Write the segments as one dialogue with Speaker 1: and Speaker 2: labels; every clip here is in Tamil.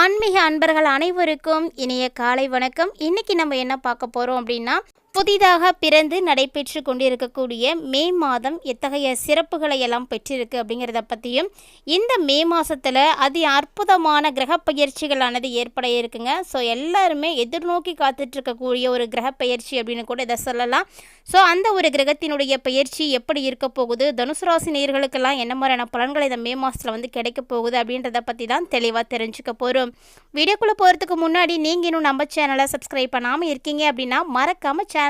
Speaker 1: ஆன்மீக அன்பர்கள் அனைவருக்கும் இனிய காலை வணக்கம். இன்னைக்கு நம்ம என்ன பார்க்க போகிறோம் அப்படின்னா புதிதாக பிறந்து நடைபெற்று கொண்டிருக்கக்கூடிய மே மாதம் எத்தகைய சிறப்புகளை எல்லாம் பெற்றிருக்கு அப்படிங்கிறத பற்றியும் இந்த மே மாதத்தில் அதி அற்புதமான கிரக பயிற்சிகளானது ஏற்பட இருக்குங்க. ஸோ எல்லாருமே எதிர்நோக்கி காத்துட்ருக்கக்கூடிய ஒரு கிரக பயிற்சி அப்படின்னு கூட இதை சொல்லலாம். ஸோ அந்த ஒரு கிரகத்தினுடைய பயிற்சி எப்படி இருக்க போகுது? தனுசு ராசி நேர்களுக்கெல்லாம் என்ன மாதிரியான பலன்கள் இந்த மே மாதத்தில் வந்து கிடைக்க போகுது அப்படின்றத பற்றி தான் தெளிவாக தெரிஞ்சுக்க போகிறோம் வீடியோக்குள்ளே போகிறதுக்கு முன்னாடி நீங்கள் இன்னும் நம்ம சேனலை சப்ஸ்கிரைப் பண்ணாமல் இருக்கீங்க அப்படின்னா மறக்காமல் சேனல்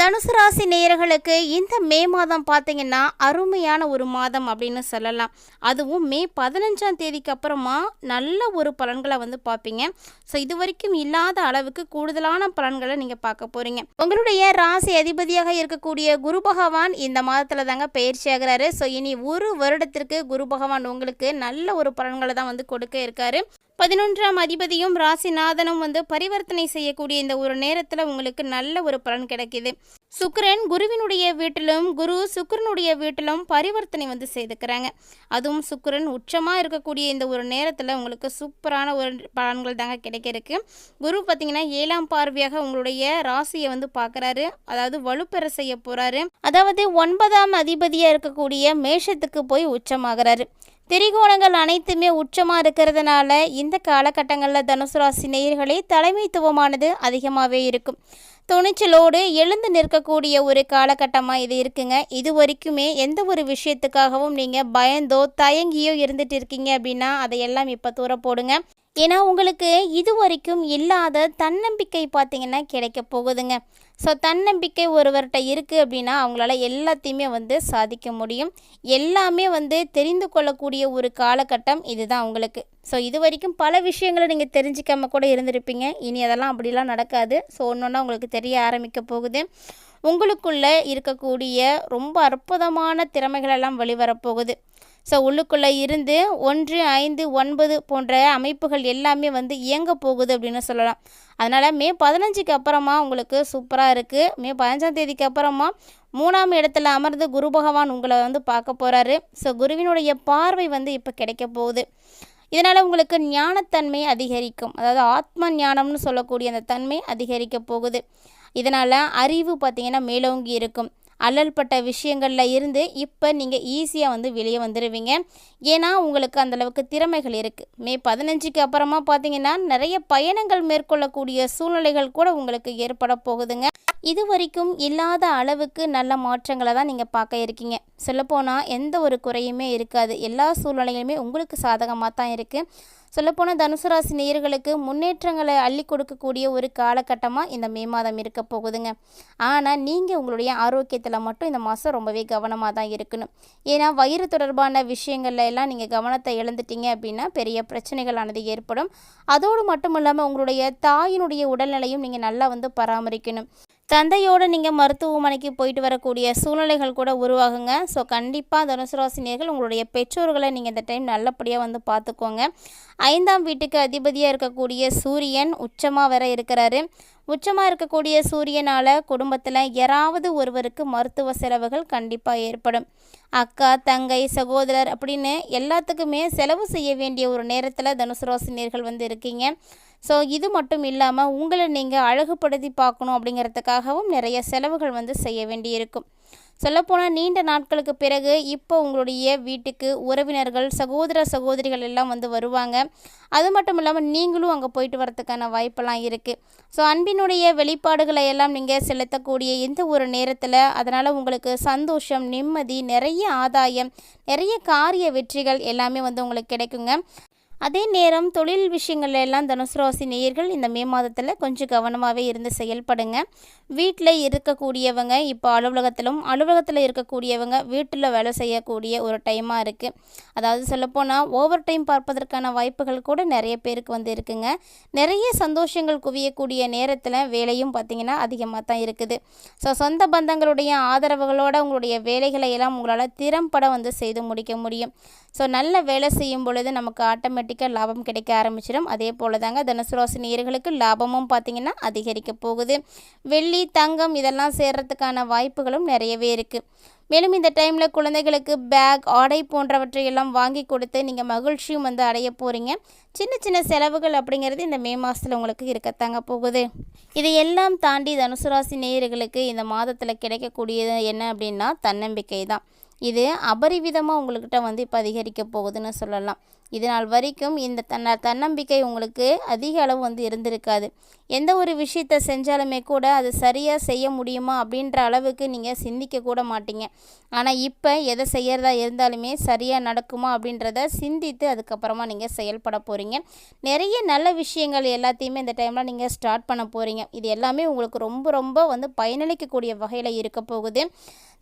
Speaker 1: தனுசு ராசி நேயர்களுக்கு இந்த மே மாதம் பார்த்தீங்கன்னா அருமையான ஒரு மாதம் அப்படின்னு சொல்லலாம். அதுவும் மே பதினஞ்சாம் தேதிக்கு அப்புறமா நல்ல ஒரு பலன்களை வந்து பார்ப்பீங்க. ஸோ இது வரைக்கும் இல்லாத அளவுக்கு கூடுதலான பலன்களை நீங்கள் பார்க்க போகிறீங்க உங்களுடைய ராசி அதிபதியாக இருக்கக்கூடிய குரு பகவான் இந்த மாதத்தில் தாங்க பயிற்சி ஆகிறாரு. ஸோ இனி ஒரு வருடத்திற்கு குரு பகவான் உங்களுக்கு நல்ல ஒரு பலன்களை தான் வந்து கொடுக்க இருக்காரு. பதினொன்றாம் அதிபதியும் ராசிநாதனும் வந்து பரிவர்த்தனை செய்யக்கூடிய இந்த ஒரு நேரத்தில் உங்களுக்கு நல்ல ஒரு பலன் கிடைக்கிது. சுக்கரன் குருவினுடைய வீட்டிலும் குரு சுக்கரனுடைய வீட்டிலும் பரிவர்த்தனை வந்து செய்துக்கிறாங்க. அதுவும் சுக்கிரன் உச்சமாக இருக்கக்கூடிய இந்த ஒரு நேரத்தில் உங்களுக்கு சூப்பரான ஒரு பலன்கள் தாங்க கிடைக்க இருக்கு குரு பார்த்தீங்கன்னா ஏழாம் பார்வையாக உங்களுடைய ராசியை வந்து பார்க்குறாரு அதாவது வலுப்பெற செய்ய போகிறாரு அதாவது ஒன்பதாம் அதிபதியாக இருக்கக்கூடிய மேஷத்துக்கு போய் உச்சமாகிறாரு. திரிகோணங்கள் அனைத்துமே உச்சமாக இருக்கிறதுனால இந்த காலகட்டங்களில் தனுசு ராசி நேயர்களே தலைமைத்துவமானது அதிகமாகவே இருக்கும். துணிச்சலோடு எழுந்து நிற்கக்கூடிய ஒரு காலகட்டமாக இது இருக்குங்க. இது வரைக்குமே எந்த ஒரு விஷயத்துக்காகவும் நீங்கள் பயந்தோ தயங்கியோ இருந்துட்டு இருக்கீங்க அப்படின்னா அதையெல்லாம் இப்போ தூர போடுங்க ஏன்னா உங்களுக்கு இது வரைக்கும் இல்லாத தன்னம்பிக்கை பார்த்திங்கன்னா கிடைக்க போகுதுங்க. ஸோ தன்னம்பிக்கை ஒருவர்கிட்ட இருக்குது அப்படின்னா அவங்களால எல்லாத்தையுமே வந்து சாதிக்க முடியும். எல்லாமே வந்து தெரிந்து கொள்ளக்கூடிய ஒரு காலகட்டம் இதுதான் உங்களுக்கு. ஸோ இது வரைக்கும் பல விஷயங்களை நீங்கள் தெரிஞ்சிக்காம கூட இருந்திருப்பீங்க. இனி அதெல்லாம் அப்படிலாம் நடக்காது. ஸோ ஒன்று ஒன்றா உங்களுக்கு தெரிய ஆரம்பிக்க போகுது. உங்களுக்குள்ளே இருக்கக்கூடிய ரொம்ப அற்புதமான திறமைகளெல்லாம் வெளிவரப்போகுது ஸோ உள்ளுக்குள்ளே இருந்து ஒன்று ஐந்து ஒன்பது போன்ற அமைப்புகள் எல்லாமே வந்து இயங்க போகுது அப்படின்னு சொல்லலாம். அதனால் மே பதினஞ்சுக்கு அப்புறமா உங்களுக்கு சூப்பராக இருக்குது மே பதினஞ்சாம் தேதிக்கு அப்புறமா மூணாம் இடத்துல அமர்ந்து குரு பகவான் உங்களை வந்து பார்க்க போகிறாரு ஸோ குருவினுடைய பார்வை வந்து இப்போ கிடைக்க போகுது. இதனால் உங்களுக்கு ஞானத்தன்மை அதிகரிக்கும். அதாவது ஆத்ம ஞானம்னு சொல்லக்கூடிய அந்த தன்மை அதிகரிக்க போகுது. இதனால் அறிவு பார்த்திங்கன்னா மேலோங்கி இருக்கும். அல்லல்பட்ட விஷயங்களில் இருந்து இப்போ நீங்கள் ஈஸியாக வந்து வெளியே வந்துடுவீங்க ஏன்னா உங்களுக்கு அந்தளவுக்கு திறமைகள் இருக்குது மே பதினஞ்சுக்கு அப்புறமா பார்த்தீங்கன்னா நிறைய பயணங்கள் மேற்கொள்ளக்கூடிய சூழ்நிலைகள் கூட உங்களுக்கு ஏற்பட போகுதுங்க. இது வரைக்கும் இல்லாத அளவுக்கு நல்ல மாற்றங்களை தான் நீங்கள் பார்க்க இருக்கீங்க. சொல்லப்போனால் எந்த ஒரு குறையுமே இருக்காது. எல்லா சூழ்நிலைகளுமே உங்களுக்கு சாதகமாக தான் இருக்குது சொல்லப்போனால் தனுசு ராசி நேயர்களுக்கு முன்னேற்றங்களை அள்ளி கொடுக்கக்கூடிய ஒரு காலகட்டமாக இந்த மே மாதம் இருக்க போகுதுங்க. ஆனால் நீங்கள் உங்களுடைய ஆரோக்கியத்தை விஷயத்தில் மட்டும் இந்த மாதம் ரொம்பவே கவனமாக தான் இருக்கணும். ஏன்னா வயிறு தொடர்பான விஷயங்கள்ல எல்லாம் நீங்கள் கவனத்தை இழந்துட்டீங்க அப்படின்னா பெரிய பிரச்சனைகளானது ஏற்படும். அதோடு மட்டும் இல்லாமல் உங்களுடைய தாயினுடைய உடல்நிலையும் நீங்கள் நல்லா வந்து பராமரிக்கணும். தந்தையோடு நீங்கள் மருத்துவமனைக்கு போயிட்டு வரக்கூடிய சூழ்நிலைகள் கூட உருவாகுங்க. ஸோ கண்டிப்பாக தனுசு ராசினியர்கள் உங்களுடைய பெற்றோர்களை நீங்கள் இந்த டைம் நல்லபடியாக வந்து பார்த்துக்கோங்க ஐந்தாம் வீட்டுக்கு அதிபதியாக இருக்கக்கூடிய சூரியன் உச்சமாக வர இருக்கிறாரு. உச்சமாக இருக்கக்கூடிய சூரியனால் குடும்பத்தில் யாராவது ஒருவருக்கு மருத்துவ செலவுகள் கண்டிப்பாக ஏற்படும். அக்கா தங்கை சகோதரர் அப்படின்னு எல்லாத்துக்குமே செலவு செய்ய வேண்டிய ஒரு நேரத்தில் தனுசு ராசினியர்கள் வந்து இருக்கீங்க. ஸோ இது மட்டும் இல்லாமல் உங்களை நீங்கள் அழகுபடுத்தி பார்க்கணும் அப்படிங்கிறதுக்காகவும் நிறைய செலவுகள் வந்து செய்ய வேண்டியிருக்கும். சொல்லப்போனால் நீண்ட நாட்களுக்கு பிறகு இப்போ உங்களுடைய வீட்டுக்கு உறவினர்கள் சகோதர சகோதரிகள் எல்லாம் வந்து வருவாங்க. அது மட்டும் இல்லாமல் நீங்களும் அங்கே போயிட்டு வரதுக்கான வாய்ப்பெல்லாம் இருக்குது ஸோ அன்பினுடைய வெளிப்பாடுகளை எல்லாம் நீங்கள் செலுத்தக்கூடிய எந்த ஒரு நேரத்தில் அதனால் உங்களுக்கு சந்தோஷம் நிம்மதி நிறைய ஆதாயம் நிறைய காரிய வெற்றிகள் எல்லாமே வந்து உங்களுக்கு கிடைக்குங்க. அதே நேரம் தொழில் விஷயங்கள் எல்லாம் தனுசு ராசி நேயர்கள் இந்த மே மாதத்தில் கொஞ்சம் கவனமாகவே இருந்து செயல்படுங்க. வீட்டில் இருக்கக்கூடியவங்க இப்போ அலுவலகத்திலும் அலுவலகத்தில் இருக்கக்கூடியவங்க வீட்டில் வேலை செய்யக்கூடிய ஒரு டைமாக இருக்குது அதாவது சொல்லப்போனால் ஓவர் டைம் பார்ப்பதற்கான வாய்ப்புகள் கூட நிறைய பேருக்கு வந்து இருக்குங்க. நிறைய சந்தோஷங்கள் குவியக்கூடிய நேரத்தில் வேலையும் பார்த்திங்கன்னா அதிகமாக தான் இருக்குது. ஸோ சொந்த பந்தங்களுடைய ஆதரவுகளோட உங்களுடைய வேலைகளை எல்லாம் உங்களால் திறம்பட வந்து செய்து முடிக்க முடியும். ஸோ நல்ல வேலை செய்யும் பொழுது நமக்கு ஆட்டோமேட்டிக் ஆட்டோமேட்டிக்காக லாபம் கிடைக்க ஆரம்பிச்சிடும். அதே போல் தாங்க தனுசு ராசி நேயர்களுக்கு லாபமும் பார்த்திங்கன்னா அதிகரிக்க போகுது. வெள்ளி தங்கம் இதெல்லாம் சேர்கிறதுக்கான வாய்ப்புகளும் நிறையவே இருக்குது மேலும் இந்த டைமில் குழந்தைகளுக்கு பேக் ஆடை போன்றவற்றை எல்லாம் வாங்கி கொடுத்து நீங்கள் மகிழ்ச்சியும் வந்து அடைய போகிறீங்க சின்ன சின்ன செலவுகள் அப்படிங்கிறது இந்த மே மாதத்தில் உங்களுக்கு இருக்கத்தாங்க போகுது. இதையெல்லாம் தாண்டி தனுசுராசி நேயர்களுக்கு இந்த மாதத்தில் கிடைக்கக்கூடியது என்ன அப்படின்னா தன்னம்பிக்கை தான் இது அபரிவிதமாக உங்கள்கிட்ட வந்து இப்போ அதிகரிக்க போகுதுன்னு சொல்லலாம். இது நாள் வரைக்கும் இந்த தன்ன தன்னம்பிக்கை உங்களுக்கு அதிக அளவு வந்து இருந்திருக்காது. எந்த ஒரு விஷயத்தை செஞ்சாலுமே கூட அது சரியாக செய்ய முடியுமா அப்படின்ற அளவுக்கு நீங்கள் சிந்திக்க கூட மாட்டீங்க. ஆனால் இப்போ எதை செய்கிறதா இருந்தாலுமே சரியாக நடக்குமா அப்படின்றத சிந்தித்து அதுக்கப்புறமா நீங்கள் செயல்பட போகிறீங்க நிறைய நல்ல விஷயங்கள் எல்லாத்தையுமே இந்த டைமில் நீங்கள் ஸ்டார்ட் பண்ண போகிறீங்க இது எல்லாமே உங்களுக்கு ரொம்ப ரொம்ப வந்து பயனளிக்கக்கூடிய வகையில் இருக்க போகுது.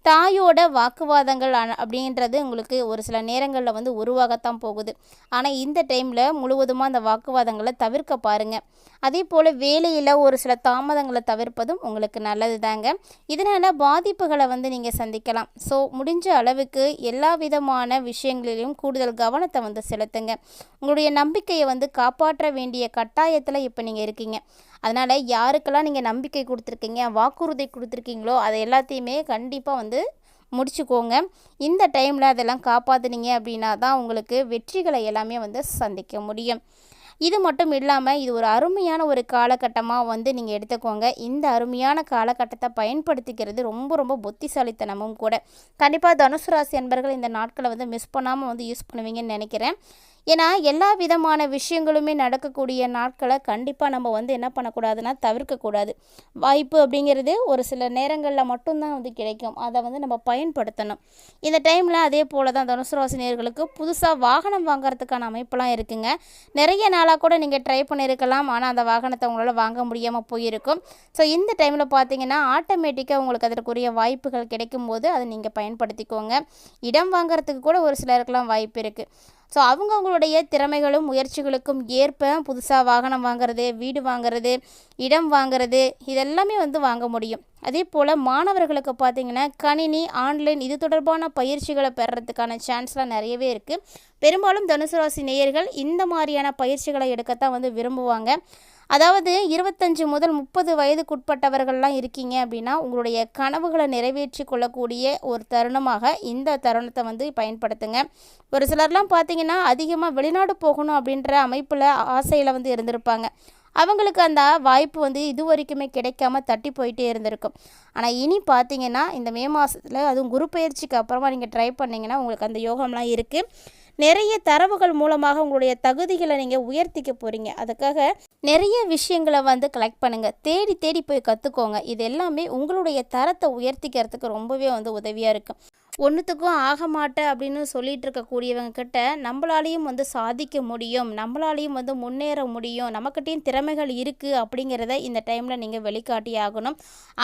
Speaker 1: தாயோட வாக்குவாதங்கள் அ- அப்படின்றது உங்களுக்கு ஒரு சில நேரங்களில் வந்து உருவாகத்தான் போகுது. ஆனால் இந்த டைமில் முழுவதுமாக அந்த வாக்குவாதங்களை தவிர்க்க பாருங்கள் அதே போல் வேலையில் ஒரு சில தாமதங்களை தவிர்ப்பதும் உங்களுக்கு நல்லது தாங்க இதனால் பாதிப்புகளை வந்து நீங்கள் சந்திக்கலாம். ஸோ முடிஞ்ச அளவுக்கு எல்லா விதமான விஷயங்களிலும் கூடுதல் கவனத்தை வந்து செலுத்துங்க. உங்களுடைய நம்பிக்கையை வந்து காப்பாற்ற வேண்டிய கட்டாயத்தில் இப்போ நீங்கள் இருக்கீங்க. அதனால் யாருக்கெல்லாம் நீங்கள் நம்பிக்கை கொடுத்துருக்கீங்க வாக்குறுதி கொடுத்துருக்கீங்களோ அதை எல்லாத்தையுமே கண்டிப்பாக வந்து முடிச்சுக்கோங்க. இந்த டைமில் அதெல்லாம் காப்பாற்றுனீங்க அப்படின்னா தான் உங்களுக்கு வெற்றிகளை எல்லாமே வந்து சந்திக்க முடியும். இது மட்டும் இல்லாமல் இது ஒரு அருமையான ஒரு காலகட்டமாக வந்து நீங்கள் எடுத்துக்கோங்க. இந்த அருமையான காலகட்டத்தை பயன்படுத்திக்கிறது ரொம்ப ரொம்ப புத்திசாலித்தனமும் கூட. கண்டிப்பாக தனுசு ராசி அன்பர்கள் இந்த நாட்களை வந்து மிஸ் பண்ணாமல் வந்து யூஸ் பண்ணுவீங்கன்னு நினைக்கிறேன். ஏன்னா எல்லா விதமான விஷயங்களுமே நடக்கக்கூடிய நாட்களை கண்டிப்பாக நம்ம வந்து என்ன பண்ணக்கூடாதுன்னா தவிர்க்கக்கூடாது. வாய்ப்பு அப்படிங்கிறது ஒரு சில நேரங்களில் மட்டும்தான் வந்து கிடைக்கும். அதை வந்து நம்ம பயன்படுத்தணும். இந்த டைமில் அதே போல் தான் தனுசு ராசினியர்களுக்கு புதுசாக வாகனம் வாங்குறதுக்கான அமைப்பெல்லாம் இருக்குங்க. நிறைய நாளாக கூட நீங்கள் ட்ரை பண்ணியிருக்கலாம் ஆனால் அந்த வாகனத்தை உங்களால் வாங்க முடியாமல் போயிருக்கும். ஸோ இந்த டைமில் பார்த்தீங்கன்னா ஆட்டோமேட்டிக்காக உங்களுக்கு அதற்குரிய வாய்ப்புகள் கிடைக்கும் போது அதை நீங்கள் பயன்படுத்திக்கோங்க. இடம் வாங்குறதுக்கு கூட ஒரு சிலருக்கெல்லாம் வாய்ப்பு இருக்குது ஸோ அவங்கவுங்களுடைய திறமைகளும் முயற்சிகளுக்கும் ஏற்ப புதுசாக வாகனம் வாங்குறது வீடு வாங்குறது இடம் வாங்குறது இதெல்லாமே வந்து வாங்க முடியும். அதே போல் மாணவர்களுக்கு பார்த்திங்கன்னா கணினி ஆன்லைன் இது தொடர்பான பயிற்சிகளை பெறறதுக்கான சான்ஸ்லாம் நிறையவே இருக்குது பெரும்பாலும் தனுசு ராசி நேயர்கள் இந்த மாதிரியான பயிற்சிகளை எடுக்கத்தான் வந்து விரும்புவாங்க. அதாவது இருபத்தஞ்சு முதல் முப்பது வயதுக்குட்பட்டவர்கள்லாம் இருக்கீங்க அப்படின்னா உங்களுடைய கனவுகளை நிறைவேற்றி கொள்ளக்கூடிய ஒரு தருணமாக இந்த தருணத்தை வந்து பயன்படுத்துங்க. ஒரு சிலர்லாம் பார்த்தீங்கன்னா அதிகமாக வெளிநாடு போகணும் அப்படின்ற அமைப்பில் ஆசையில் வந்து இருந்திருப்பாங்க. அவங்களுக்கு அந்த வாய்ப்பு வந்து இது வரைக்குமே கிடைக்காம தட்டி போயிட்டே இருந்திருக்கும். ஆனால் இனி பார்த்தீங்கன்னா இந்த மே மாதத்தில் அதுவும் குரு பயிற்சிக்கு அப்புறமா நீங்கள் ட்ரை பண்ணிங்கன்னா உங்களுக்கு அந்த யோகம்லாம் இருக்குது நிறைய தரவுகள் மூலமாக உங்களுடைய தகுதிகளை நீங்கள் உயர்த்திக்க போகிறீங்க அதுக்காக நிறைய விஷயங்களை வந்து கலெக்ட் பண்ணுங்கள் தேடி தேடி போய் கற்றுக்கோங்க இது எல்லாமே உங்களுடைய தரத்தை உயர்த்திக்கிறதுக்கு ரொம்பவே வந்து உதவியாக இருக்கும் ஒன்றுத்துக்கும் ஆக மாட்டேன் அப்படின்னு சொல்லிட்டு இருக்கக்கூடியவங்க கிட்ட நம்மளாலையும் வந்து சாதிக்க முடியும் நம்மளாலையும் வந்து முன்னேற முடியும் நம்மக்கிட்டேயும் திறமைகள் இருக்குது அப்படிங்கிறத இந்த டைமில் நீங்கள் வெளிக்காட்டி ஆகணும்.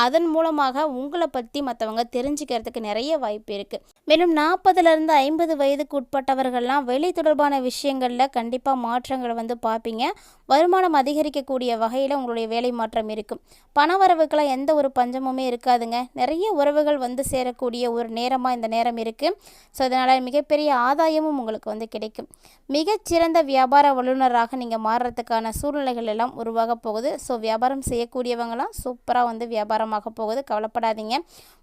Speaker 1: அதன் மூலமாக உங்களை பற்றி மற்றவங்க தெரிஞ்சுக்கிறதுக்கு நிறைய வாய்ப்பு இருக்குது மேலும் நாற்பதுலேருந்து ஐம்பது வயதுக்கு உட்பட்டவர்கள்லாம் வெளி தொடர்பான விஷயங்களில் கண்டிப்பாக மாற்றங்களை வந்து பார்ப்பீங்க. வருமானம் அதிகரிக்கக்கூடிய வகையில் உங்களுடைய வேலை மாற்றம் இருக்கும் பண வரவுக்கெல்லாம் எந்த ஒரு பஞ்சமுமே இருக்காதுங்க. நிறைய உறவுகள் வந்து சேரக்கூடிய ஒரு நேரமாக அந்த நேரம் இருக்குது ஸோ இதனால் மிகப்பெரிய ஆதாயமும் உங்களுக்கு வந்து கிடைக்கும். மிகச்சிறந்த வியாபார வல்லுநராக நீங்கள் மாறுறதுக்கான சூழ்நிலைகள் எல்லாம் உருவாக போகுது. ஸோ வியாபாரம் செய்யக்கூடியவங்களாம் சூப்பராக வந்து வியாபாரமாக போகுது. கவலைப்படாதீங்க.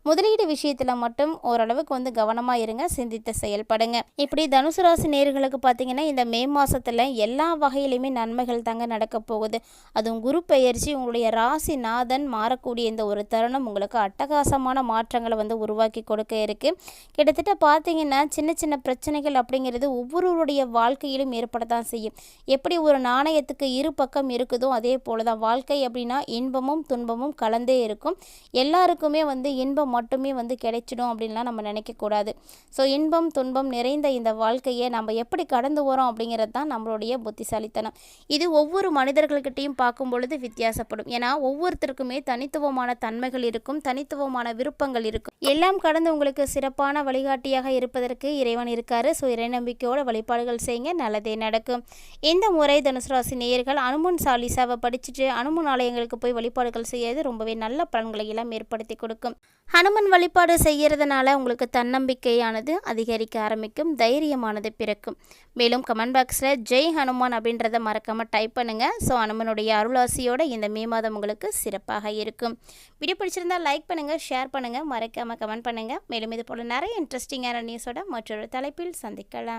Speaker 1: முதலீடு விஷயத்தில் மட்டும் ஓரளவுக்கு வந்து கவனமாக இருங்க. சிந்தித்து செயல்படுங்க. இப்படி தனுசு ராசி நேர்களுக்கு பார்த்தீங்கன்னா இந்த மே மாதத்தில் எல்லா வகையிலுமே நன்மைகள் தாங்க நடக்க போகுது. அதுவும் குரு பெயர்ச்சி உங்களுடைய ராசி நாதன் மாறக்கூடிய இந்த ஒரு தருணம் உங்களுக்கு அட்டகாசமான மாற்றங்களை வந்து உருவாக்கி கொடுக்க இருக்குது கிட்டத்தட்ட பார்த்தீங்கன்னா சின்ன சின்ன பிரச்சனைகள் அப்படிங்கிறது ஒவ்வொருவருடைய வாழ்க்கையிலும் ஏற்படத்தான் செய்யும். எப்படி ஒரு நாணயத்துக்கு இரு பக்கம் இருக்குதோ அதே போல தான் வாழ்க்கை அப்படின்னா இன்பமும் துன்பமும் கலந்தே இருக்கும். எல்லாருக்குமே வந்து இன்பம் மட்டுமே வந்து கிடைச்சிடும் அப்படின்லாம் நம்ம நினைக்கக்கூடாது. ஸோ இன்பம் துன்பம் நிறைந்த இந்த வாழ்க்கையை நம்ம எப்படி கடந்து வரோம் அப்படிங்கிறது தான் நம்மளுடைய புத்திசாலித்தனம். இது ஒவ்வொரு மனிதர்கள்கிட்டையும் பார்க்கும் பொழுது வித்தியாசப்படும். ஏன்னா ஒவ்வொருத்தருக்குமே தனித்துவமான தன்மைகள் இருக்கும் தனித்துவமான விருப்பங்கள் இருக்கும். எல்லாம் கடந்து உங்களுக்கு சிறப்பு சிறப்பான வழிகாட்டியாக இருப்பதற்கு இறைவன் இருக்காரு. ஸோ இறை நம்பிக்கையோட வழிபாடுகள் செய்யுங்க. நல்லதே நடக்கும். இந்த முறை தனுசு ராசி நேயர்கள் அனுமன் சாலிசாவை படிச்சுட்டு அனுமன் ஆலயங்களுக்கு போய் வழிபாடுகள் செய்யறது ரொம்பவே நல்ல பலன்களை எல்லாம் ஏற்படுத்தி கொடுக்கும். ஹனுமன் வழிபாடு செய்கிறதுனால உங்களுக்கு தன்னம்பிக்கையானது அதிகரிக்க ஆரம்பிக்கும். தைரியமானது பிறக்கும். மேலும் கமெண்ட் பாக்ஸில் ஜெய் ஹனுமான் அப்படின்றத மறக்காமல் டைப் பண்ணுங்கள் ஸோ ஹனுமனுடைய அருளாசியோட இந்த மே மாதம் உங்களுக்கு சிறப்பாக இருக்கும். வீடியோ பிடிச்சிருந்தால் லைக் பண்ணுங்கள் ஷேர் பண்ணுங்கள் மறக்காமல் கமெண்ட் பண்ணுங்கள் மேலும் இது போல் நிறைய இன்ட்ரெஸ்டிங்கான நியூஸோட மற்றொரு தலைப்பில் சந்திக்கலாம்.